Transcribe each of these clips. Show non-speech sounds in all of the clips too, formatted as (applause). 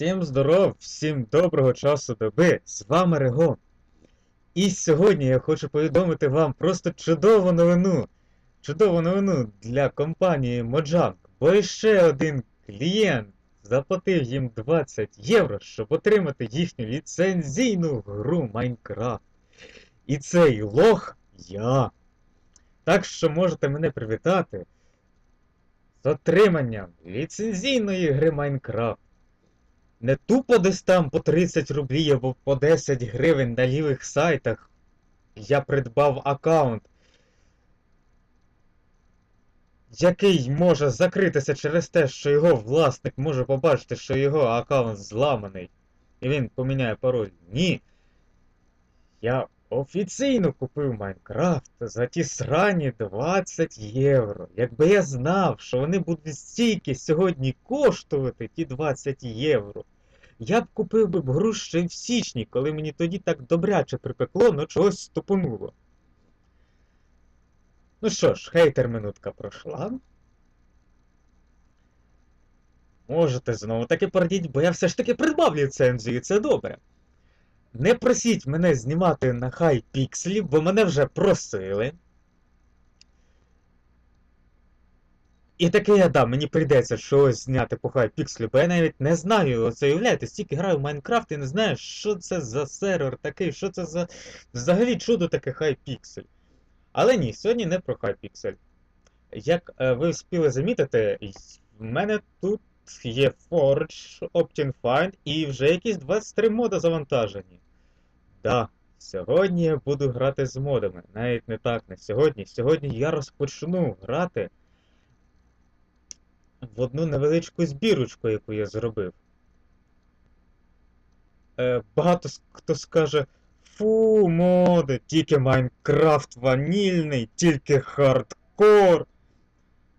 Всім здоров, всім доброго часу доби, з вами Рего. І сьогодні я хочу повідомити вам просто чудову новину. Чудову новину для компанії Mojang, бо ще один клієнт заплатив їм 20 євро, щоб отримати їхню ліцензійну гру Майнкрафт. І цей лох я. Так що можете мене привітати з отриманням ліцензійної гри Майнкрафт. Не тупо десь там по 30 рублів або по 10 гривень на лівих сайтах. Я придбав аккаунт, який може закритися через те, що його власник може побачити, що його аккаунт зламаний. І він поміняє пароль. Ні. Я офіційно купив Майнкрафт за ті срані 20 євро. Якби я знав, що вони будуть стільки сьогодні коштувати, ті 20 євро. Я б купив би гру ще в січні, коли мені тоді так добряче припекло, но чогось стопонуло. Ну що ж, хейтер минутка пройшла. Можете знову таки порадіть, бо я все ж таки придбав ліцензію, і це добре. Не просіть мене знімати на хай пікселі, бо мене вже просили. І таке я да, мені прийдеться щось зняти по хай пікселі, бо я навіть не знаю, оце уявляєте, стільки граю в Майнкрафт і не знаю, що це за сервер такий, що це за взагалі чудо таке хай піксель. Але ні, сьогодні не про хай піксель. Як е, ви встигли замітити, в мене тут є Forge, Optin і вже якісь 23 моди завантажені. Да, сьогодні я буду грати з модами. Навіть не так, не сьогодні. Сьогодні я розпочну грати в одну невеличку збірочку, яку я зробив. Е, багато хто скаже. Фу, моди, тільки Майнкрафт ванільний, тільки хардкор.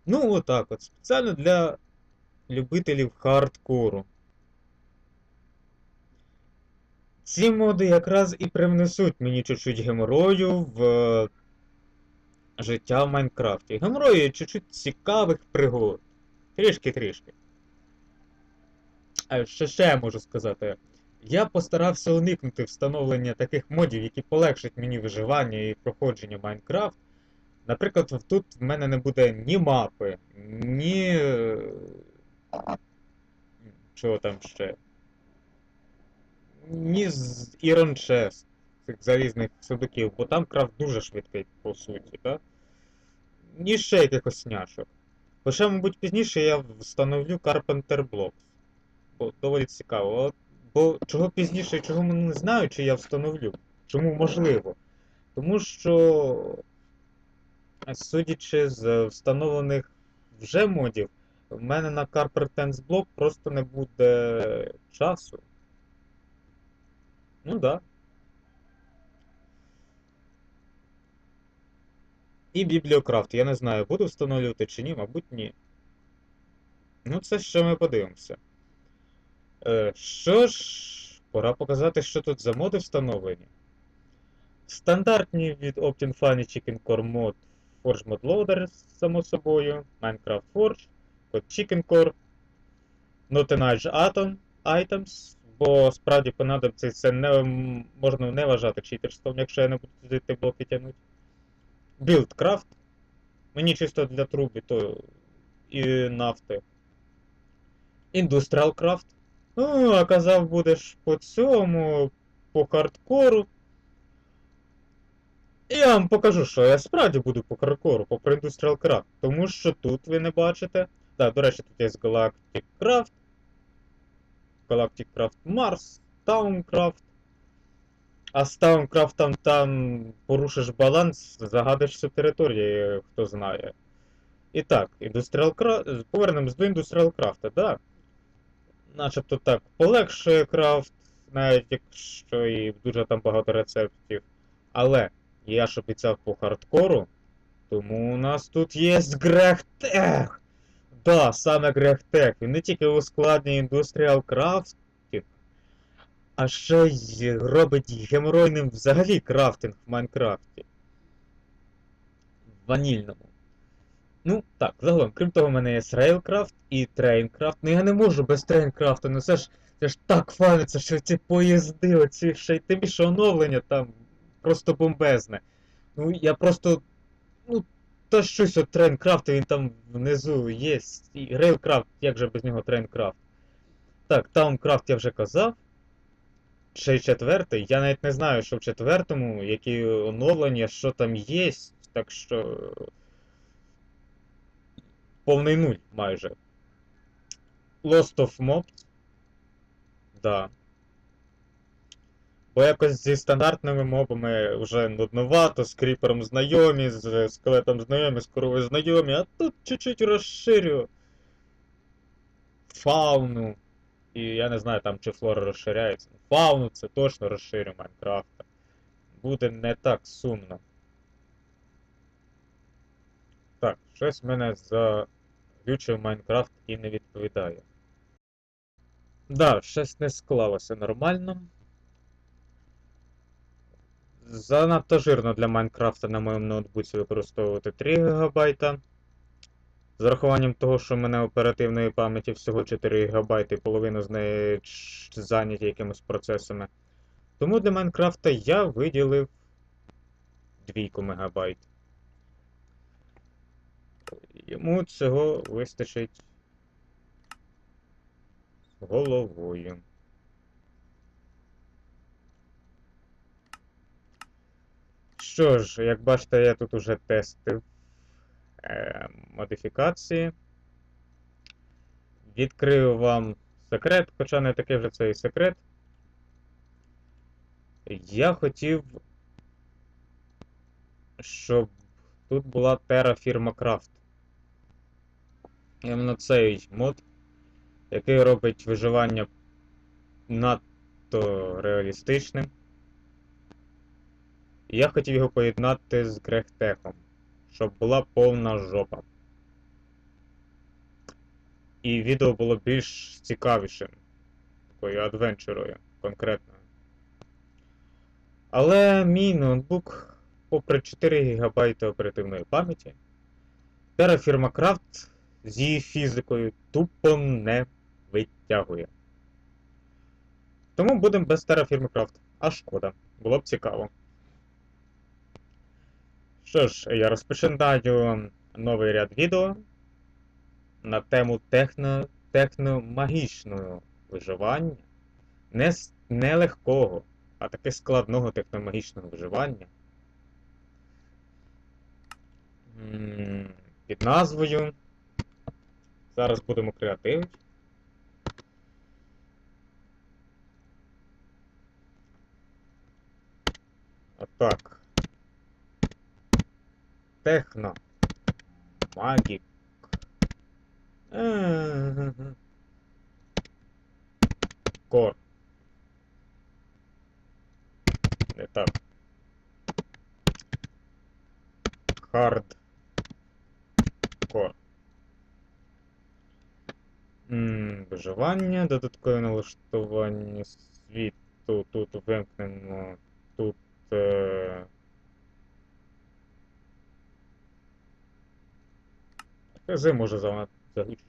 Ну, отак от. Спеціально для любителів хардкору. Ці моди якраз і привнесуть мені чуть-чуть геморою в е, життя в Майнкрафті. Геморою чуть-чуть цікавих пригод. Трішки-трішки. А що ще я можу сказати? Я постарався уникнути встановлення таких модів, які полегшать мені виживання і проходження Майнкрафт. Наприклад, тут в мене не буде ні мапи, ні. Чого там ще? Ні з Iron Chest, цих залізних судоків, бо там крафт дуже швидкий, по суті, так? Ні ще якихось няшок. Хоча, мабуть, пізніше я встановлю Carpenter Blocks. Бо доволі цікаво. Бо чого пізніше і чого не знаю, чи я встановлю. Чому можливо? Тому що, судячи з встановлених вже модів, в мене на Carpenter Block просто не буде часу. Ну да. І Бібліокрафт. Я не знаю, буду встановлювати чи ні, мабуть, ні. Ну, це ще ми подивимося. Е, що ж, пора показати, що тут за моди встановлені. Стандартні від Optin Fun і Chicken Core Mod Forge Mod Loader, само собою, Minecraft Forge, код Chicken Core, Notenage Atom Items, бо справді понадобиться це не можна не вважати читерством, якщо я не буду туди блоки тягнути. Buildcraft. Мені чисто для труби, то і нафти. Industrial Craft. Ну, а казав, будеш по цьому, по хардкору. Я вам покажу, що я справді буду по хардкору, по Industrial Craft. Тому що тут ви не бачите. Так, до речі, тут є Galactic Craft. Galactic Craft Mars, Towncraft. А з Towncraft там порушиш баланс, загадиш всю територію, хто знає. І так, Industrial Craft. Повернемось до Industrial Craft, да. Начебто так, полегшує крафт, навіть якщо і дуже там багато рецептів. Але я ж обіцяв по хардкору, тому у нас тут є Грехтех. Да, саме Грехтех. Він не тільки ускладнює Industrial Crafting, а ще й робить геморойним взагалі крафтинг в Майнкрафті. Ванільному. Ну, так, загалом, крім того, в мене є Railcraft і Traincraft. Ну я не можу без Traincraft, ну це ж Це ж так фаниться, що ці поїзди, оці ще й тим більше оновлення там просто бомбезне. Ну, я просто. Та щось от Трейнкрафт, він там внизу є. І Рейлкрафт, як же без нього Трейнкрафт. Так, Таумкрафт я вже казав. Ще й четвертий. Я навіть не знаю, що в четвертому, які оновлення, що там є. Так що. Повний нуль майже. Lost of Mobs. Да. Бо якось зі стандартними мобами вже нудновато, з кріпером знайомі, з скелетом знайомі, з коровою знайомі, а тут чуть-чуть розширю фауну. І я не знаю там чи флора розширяється. Фауну це точно розширю Майнкрафта. Буде не так сумно. Так, щось мене заглючив Майнкрафт і не відповідає. Да, щось не склалося нормально. Занадто жирно для Майнкрафта на моєму ноутбуці використовувати 3 ГБ. З урахуванням того, що в мене оперативної пам'яті всього 4 ГБ, і половину з неї зайняті якимись процесами. Тому для Майнкрафта я виділив 2 МБ. Йому цього вистачить головою. Що ж, як бачите, я тут уже тестив е, модифікації. Відкрию вам секрет, хоча не такий вже це і секрет. Я хотів, щоб тут була Terra Craft. Іменно цей мод, який робить виживання надто реалістичним. І Я хотів його поєднати з Грехтехом, щоб була повна жопа. І відео було більш цікавішим, такою адвенчурою конкретною. Але мій ноутбук, попри 4 ГБ оперативної пам'яті, Terra Craft з її фізикою тупо не витягує. Тому будемо без Terra Craft. А шкода, було б цікаво. Що ж, я розпочинаю новий ряд відео на тему техно, техномагічного виживання. Не, не легкого, а таки складного техномагічного виживання. Під назвою. Зараз будемо креативити. Отак. Техно. Магік. Кор. Не так. Хард. Кор. Виживання, додаткове налаштування світу. Тут вимкнено. Тут. Е... КЗ може за-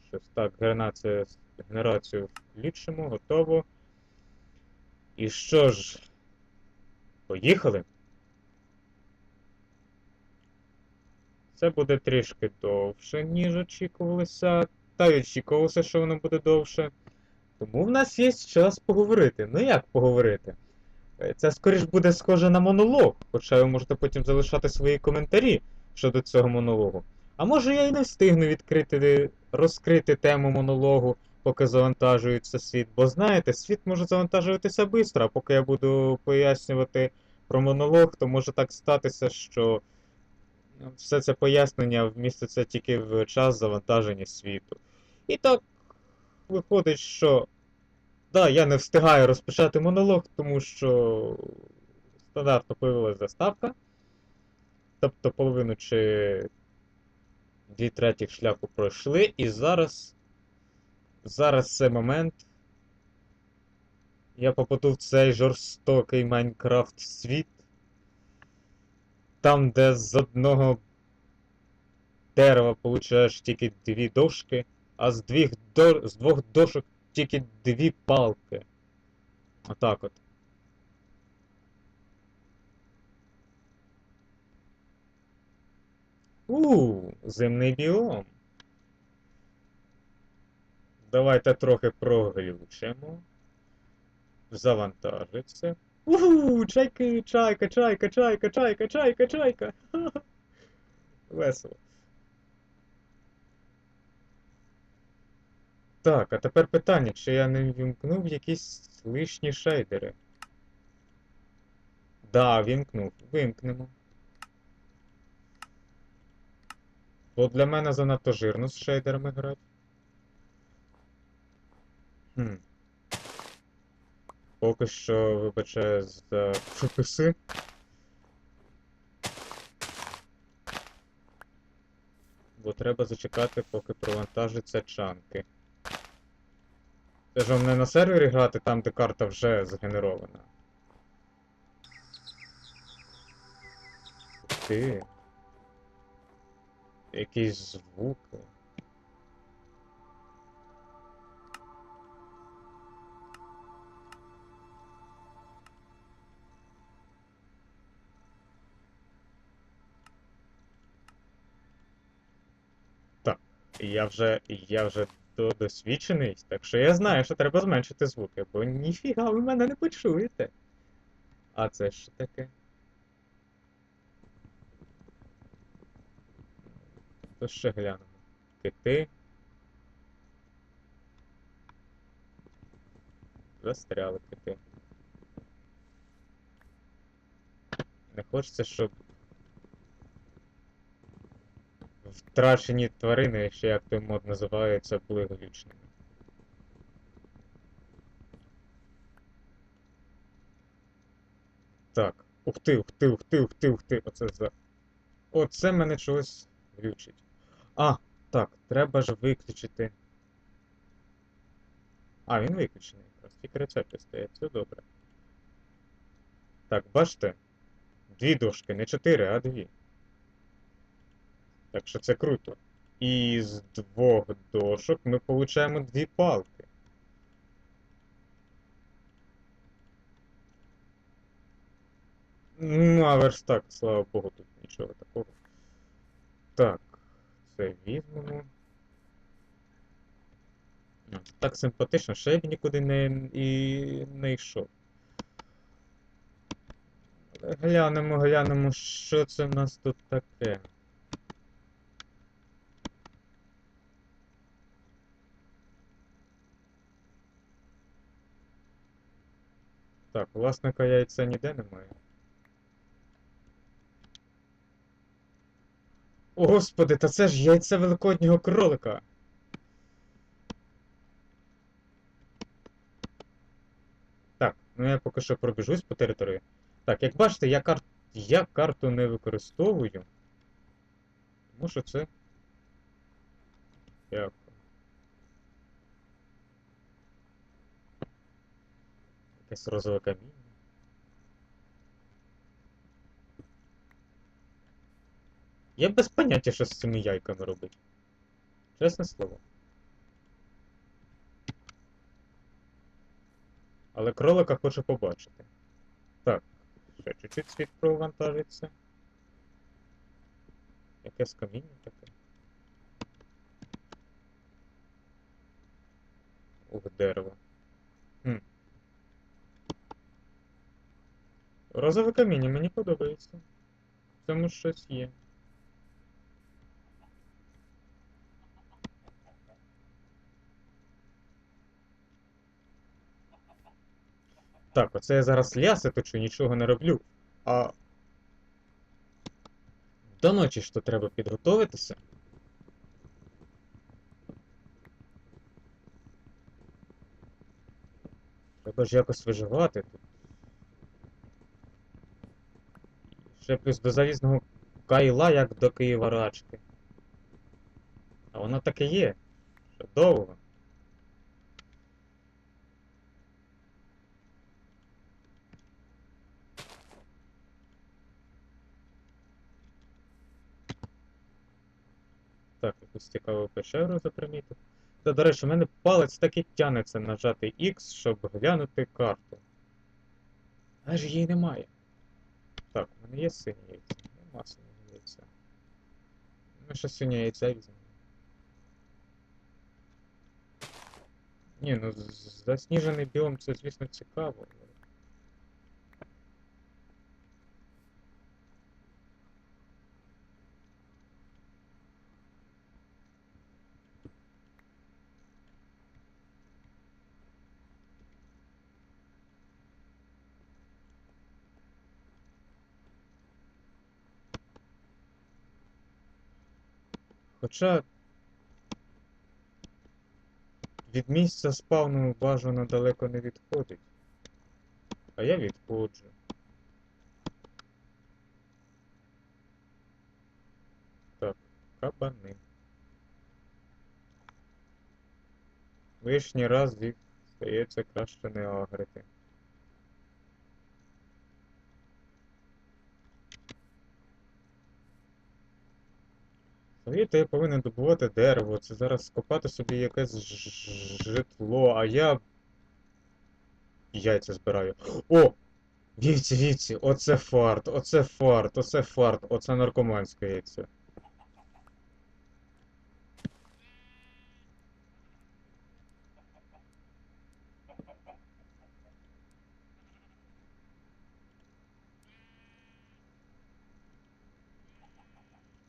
щось. Так, генерація, генерацію включимо, готово. І що ж? Поїхали? Це буде трішки довше, ніж очікувалося. Та й очікувалося, що воно буде довше. Тому в нас є час поговорити. Ну як поговорити? Е, Це скоріш буде схоже на монолог, хоча ви можете потім залишати свої коментарі щодо цього монологу. А може я і не встигну відкрити, розкрити тему монологу, поки завантажується світ. Бо знаєте, світ може завантажуватися швидко, а поки я буду пояснювати про монолог, то може так статися, що ну, все це пояснення вміститься тільки в час завантаження світу. І так виходить, що да, я не встигаю розпочати монолог, тому що стандартно появилась заставка. Тобто половину чи дві третіх шляху пройшли, і зараз. Зараз це момент. Я попаду в цей жорстокий Майнкрафт світ. Там, де з одного дерева получаєш тільки дві дошки, а з двох, дошок тільки дві палки. Отак от. У, зимний біом. Давайте трохи проглючимо. Завантажиться. Ууу, чайки, чайка, чайка, чайка, чайка, чайка, чайка. (laughs) Весело. Так, а тепер питання, чи я не вімкнув якісь лишні шейдери? Да, вімкнув. Вимкнемо. Бо для мене занадто жирно з шейдерами грати. Хм. Поки що вибачаю за приписи. Бо треба зачекати, поки провантажаться чанки. Це ж вам не на сервері грати там, де карта вже згенерована. Ти. Якісь звуки. Так, я вже, я вже до- досвідчений, так що я знаю, що треба зменшити звуки, бо ніфіга ви мене не почуєте. А це що таке? То ще глянемо. Кити. Застряли кити. Не хочеться, щоб втрачені тварини, ще як той мод називається, були глючними. Так. Ух ти, ух ти, ух ти, ух ти, ух ти. Оце за. Оце мене чогось глючить. А, так, треба ж виключити. А, він виключений. Тільки рецепти стоять, це добре. Так, бачите? Дві дошки, не чотири, а дві. Так що це круто. І з двох дошок ми получаємо дві палки. Ну, а верстак, слава Богу, тут нічого такого. Так, це візьмемо. Так симпатично, ще б нікуди не, і не йшов. Глянемо, глянемо, що це в нас тут таке. Так, власника яйця ніде немає. О, Господи, та це ж яйце великоднього кролика. Так, ну я поки що пробіжусь по території. Так, як бачите, я, кар... я карту не використовую. Тому що це. Як? Якесь розове каміння. Я без поняття, що з цими яйками робити. Чесне слово. Але кролика хочу побачити. Так, ще чуть-чуть світ провантажиться. Якесь каміння таке. Ух, дерево. Хм. Розове каміння мені подобається. В цьому щось є. Так, оце я зараз ляси точу, нічого не роблю. А. До ночі ж то треба підготовитися. Треба ж якось виживати тут. Ще плюс до залізного кайла, як до Києва рачки. А воно таке є. Ще довго. Так, якусь цікаву печеру запримітив. Та, до речі, в мене палець так і тянеться нажати X, щоб глянути карту. Але ж її немає. Так, у мене є синє яйця. Нема синього яйця. Ми ще синє яйця візьмемо. Ні, ну засніжений біом це, звісно, цікаво. але- Хоча від місця спавну бажано далеко не відходить. А я відходжу. Так, кабани. Лишній раз їх, здається, краще не агрити. Взагалі-то я повинен добувати дерево, це зараз скопати собі якесь житло, а я яйця збираю. О! Вівці, вівці, оце фарт, оце фарт, оце фарт, оце наркоманське яйце.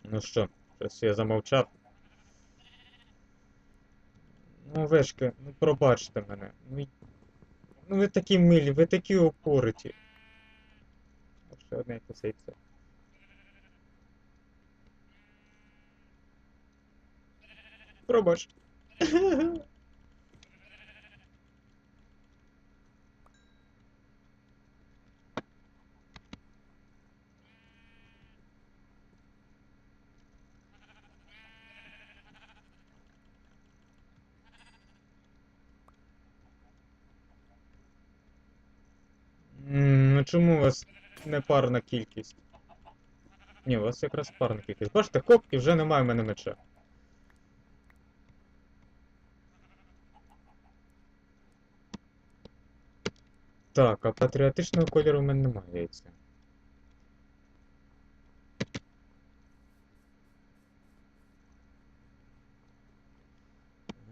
Ну що, щось я замовчав. Ну, Вешка, ну пробачте мене. Ну, ну ви такі милі, ви такі опориті. О, Ще одне яйце. Пробач. (laughs) М, Чому у вас не парна кількість? Ні, у вас якраз парна кількість. Бачите, хоп, і вже немає в мене меча. Так, а патріотичного кольору в мене немає яйця.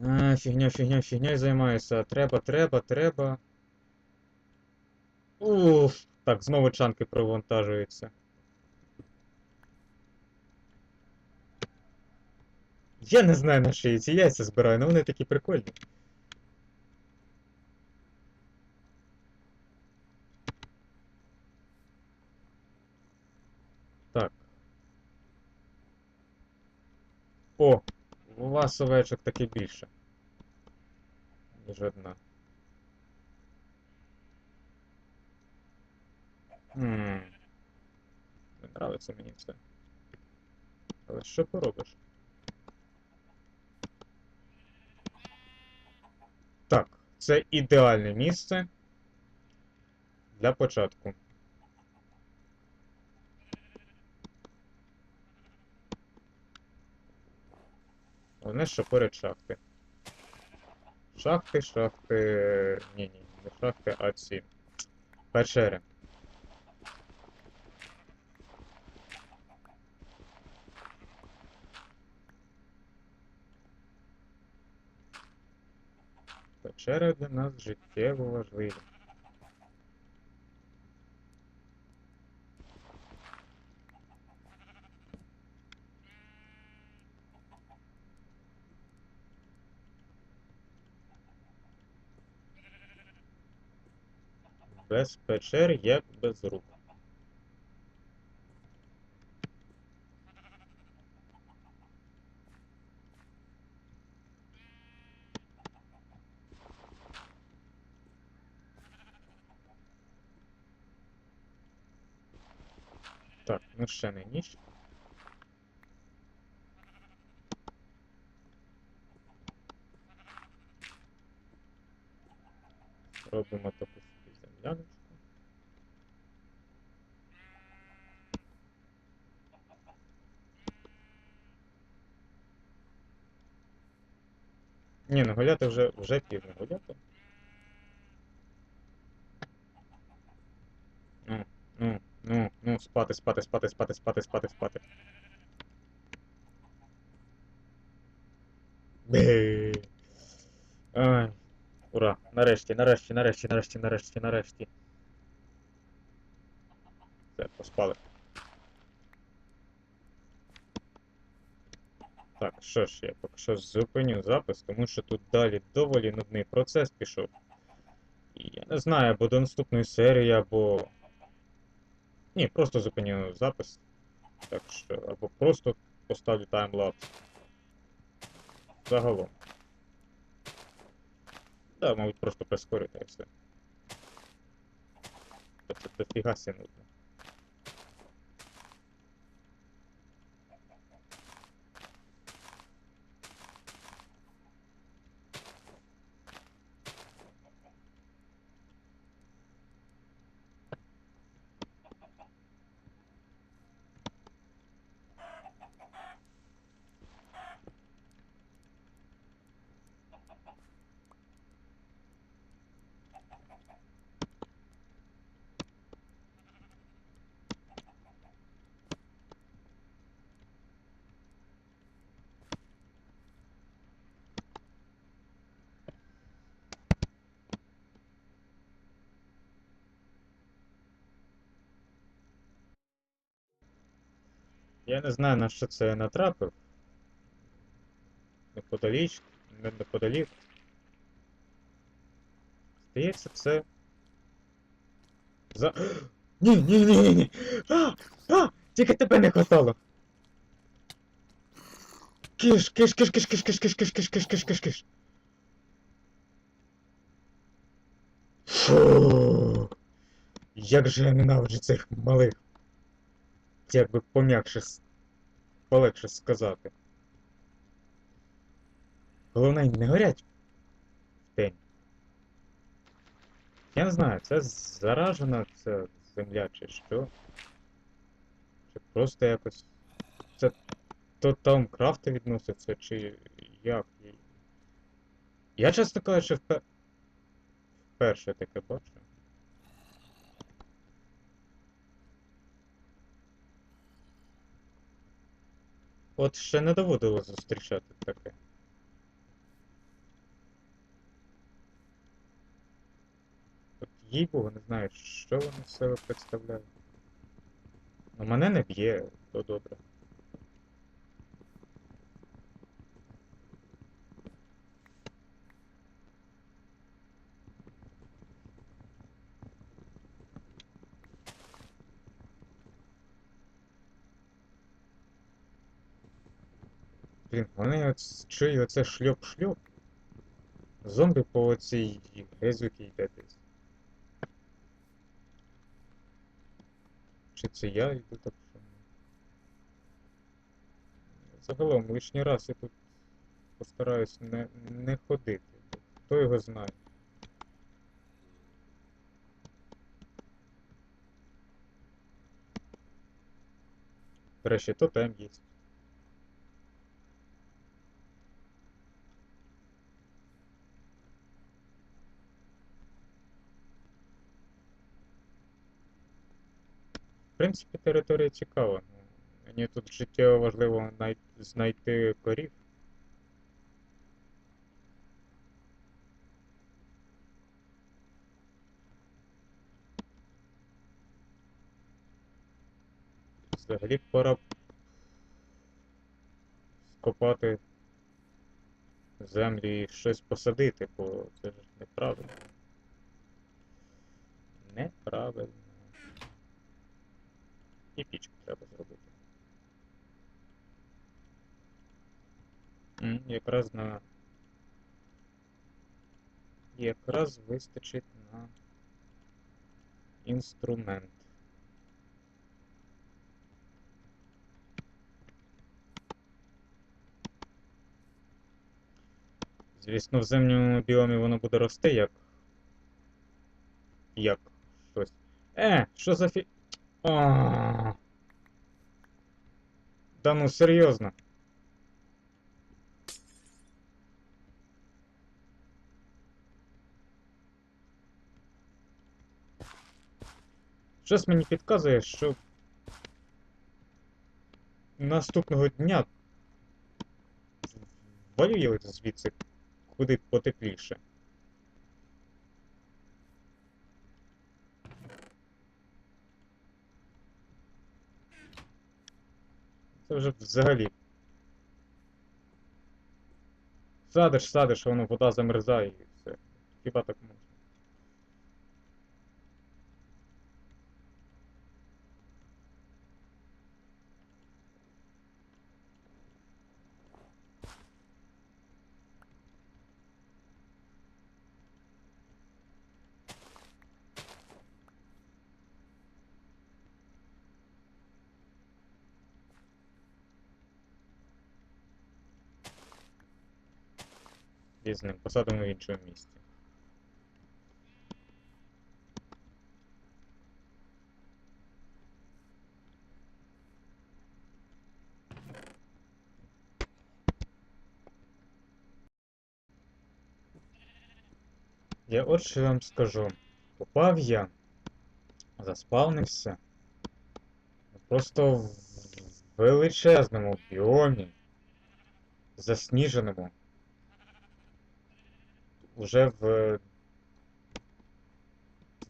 А, фігня, фігня, фігня займаюся. Треба, треба, треба. Уф, так, знову чанки провантажуються. Я не знаю, на що я ці яйця збираю, але вони такі прикольні. Так. О, у вас овечок таки більше. Ніж одна. Хм. Не нравиться мені це. Але що поробиш? Так, це ідеальне місце для початку. Головне, що поряд шахти. Шахти, шахти. Ні, ні, не шахти, а ці. Печери. Печери для нас життєво важлива. Без печер як без рук. Не ніч. Робимо таку собі земляночку. Ні, ну гуляти вже, вже пізно гуляти. Ну, ну, ну, спати, спати, спати, спати, спати, спати, спати. Бе. Ай. Ура! Нарешті, нарешті, нарешті, нарешті, нарешті, нарешті. Все, поспали. Так, що ж, я поки що зупиню запис, тому що тут далі доволі нудний процес пішов. І я не знаю, або до наступної серії, або. Ні, просто зупиню запис. Так що, або просто поставлю таймлапс. Загалом. Да, мабуть, просто прискорити і все. Це дофіга сі Я не знаю, на що це я натрапив. Неподаліч, не неподалік. Здається, це. За. Ні, ні, ні, ні, ні. А! А! Тільки тебе не хватало. Киш, киш, киш, киш, киш, киш, киш, киш, киш, киш, киш, киш, киш. Фу. Як же я ненавиджу цих малих. Як би пом'якше, полегше сказати. Головне, не горять в день. Я не знаю, це заражена ця земля чи що. Чи просто якось. Це до Таумкрафта відноситься, чи як? Я, чесно кажучи, впе... вперше таке бачу. От ще не доводилось зустрічати таке. От їй богу, не знаю, що вони з себе представляють. Ну мене не б'є, то добре. Блін, вони чую оце шльоп-шльоп. Зомбі по оцій грязюки йде десь. Чи це я йду так що? Загалом лишній раз я тут постараюсь не, не ходити. Хто його знає. До речі, тотем є. Принципі, територія цікава. Мені тут життєво важливо най- знайти корів. Взагалі пора скопати землю і щось посадити, бо це ж неправильно. Неправильно. І пічку треба зробити. Якраз на. Якраз вистачить на інструмент. Звісно, в земному біомі воно буде рости як. Як щось. Е, що за фі. А, -а, а Да ну серьезно. Щось мені підказує, що наступного дня валює звідси куди потепліше. Це вже взагалі. Садиш, садиш, воно вода замерзає і все. Хіба так можна? І з ним посадимо в іншому місці. Я от що вам скажу. Попав я, заспавнився. Просто в величезному біомі, засніженому уже в,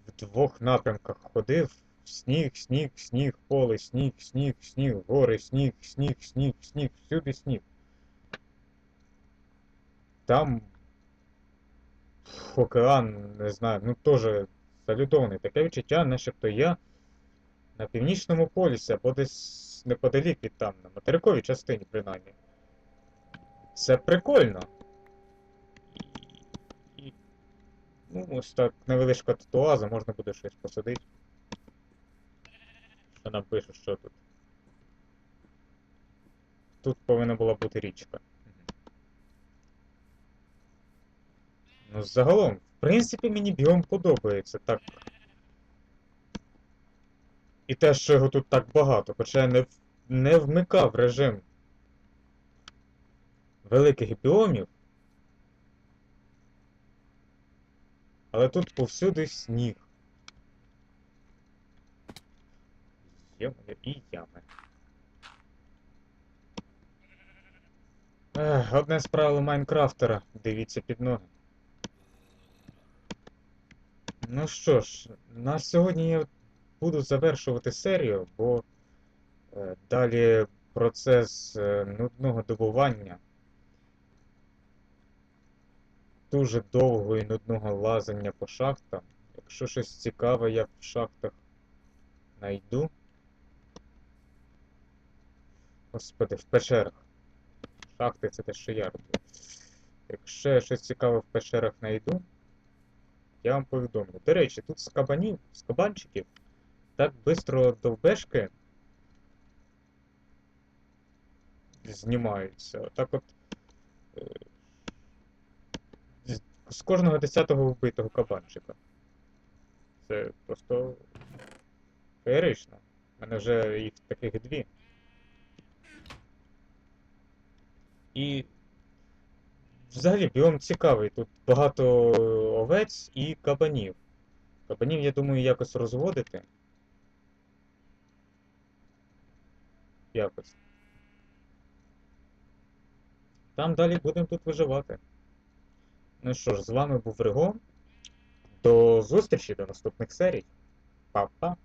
в двох напрямках ходив. Сніг, сніг, сніг, поле, сніг, сніг, сніг, гори, сніг, сніг, сніг, сніг, всюди сніг. Там океан, не знаю, ну теж залюдований. Таке відчуття, начебто я на північному полюсі, або десь неподалік від там, на материковій частині, принаймні. Це прикольно. І, ну, ось так, невеличка татуаза, можна буде щось посадити. Що нам пише, що тут. Тут повинна була бути річка. Ну, загалом, в принципі, мені біом подобається так. І те, що його тут так багато, хоча я не, не вмикав режим великих біомів. Але тут повсюди сніг. Є і ями. Ех, одне з правил Майнкрафтера. Дивіться під ноги. Ну що ж, на сьогодні я буду завершувати серію, бо е, далі процес е, нудного добування. Дуже довго і нудного лазання по шахтам. Якщо щось цікаве я в шахтах знайду. Господи, в печерах. Шахти це те, що я роблю. Якщо я щось цікаве в печерах знайду, я вам повідомлю. До речі, тут з кабанів, з кабанчиків так швидко довбешки знімаються. Отак от. З кожного десятого вбитого кабанчика. Це просто феєрично. У мене вже їх таких дві. І взагалі біом цікавий. Тут багато овець і кабанів. Кабанів, я думаю, якось розводити. Якось. Там далі будемо тут виживати. Ну що ж, з вами був Ригон. До зустрічі, до наступних серій. Па-па.